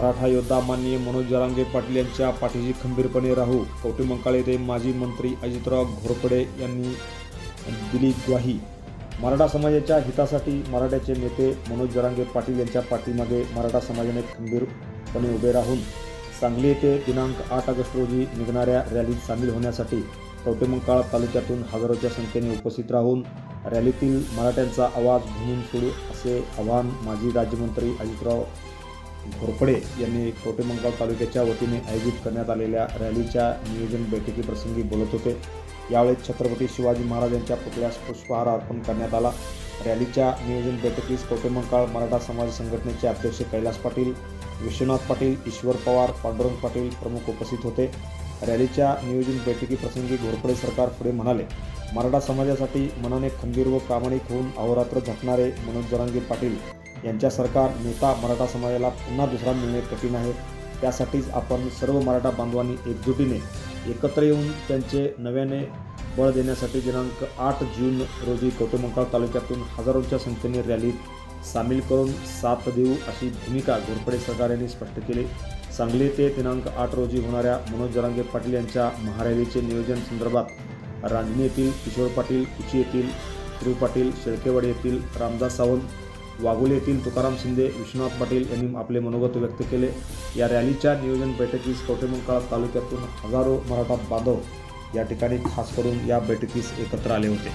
मराठा योद्धा माननीय मनोज जरांगे पाटील यांच्या पाठीशी खंबीरपणे राहू. कवटेमंकाळ येथे माजी मंत्री अजितराव घोरपडे यांनी दिली ग्वाही. मराठा समाजाच्या हितासाठी मराठ्याचे नेते मनोज जरांगे पाटील यांच्या पाठीमागे मराठा समाजाने खंबीरपणे उभे राहून सांगली येथे दिनांक आठ ऑगस्ट रोजी निघणाऱ्या रॅलीत सामील होण्यासाठी कवटेमंकाळ तालुक्यातून हजारोच्या संख्येने उपस्थित राहून रॅलीतील मराठ्यांचा आवाज म्हणून सोडू असे आवाहन माजी राज्यमंत्री अजितराव घोरपडे यांनी मंगळ तालुक्याच्या वतीने आयोजित करण्यात आलेल्या रॅलीच्या नियोजन बैठकीप्रसंगी बोलत होते. यावेळी छत्रपती शिवाजी महाराज यांच्या पुतळ्यास पुष्पहार अर्पण करण्यात आला. रॅलीच्या नियोजन बैठकीस कवटेमंकाळ मराठा समाज संघटनेचे अध्यक्ष कैलास पाटील विश्वनाथ पाटील ईश्वर पवार पांडुरंग पाटील प्रमुख उपस्थित होते. रॅलीच्या नियोजन बैठकीप्रसंगी घोरपडे सरकार पुढे म्हणाले मराठा समाजासाठी मनाने खंबीर व प्रामाणिक होऊन अहोरात्र झटणारे मनोज जरांगे पाटील यांच्या सरकार नेता मराठा समाजाला पुन्हा दुसरा मिळणे कठीण आहे. त्यासाठीच आपण सर्व मराठा बांधवांनी एकजुटीने एकत्र येऊन त्यांचे नव्याने बळ देण्यासाठी दिनांक आठ जून रोजी कवटेमंकाळ तालुक्यातून हजारोंच्या संख्येने रॅलीत सामील करून साथ देऊ अशी भूमिका घोरपडे सरकार यांनी स्पष्ट केली. सांगली ते दिनांक आठ रोजी होणाऱ्या मनोज जरांगे पाटील यांच्या महारॅलीचे नियोजन संदर्भात रांजणी येथील किशोर पाटील कुची येथील श्री पाटील शेळकेवाडी येथील रामदास सावंत वाघोली येथील तुकाराम शिंदे विश्वनाथ पाटील यांनी आपले मनोगत व्यक्त केले. या रॅलीच्या नियोजन बैठकीस कवटेमंकाळ तालुक्यातून हजारो मराठा बांधव या ठिकाणी खास करून या बैठकीस एकत्र आले होते.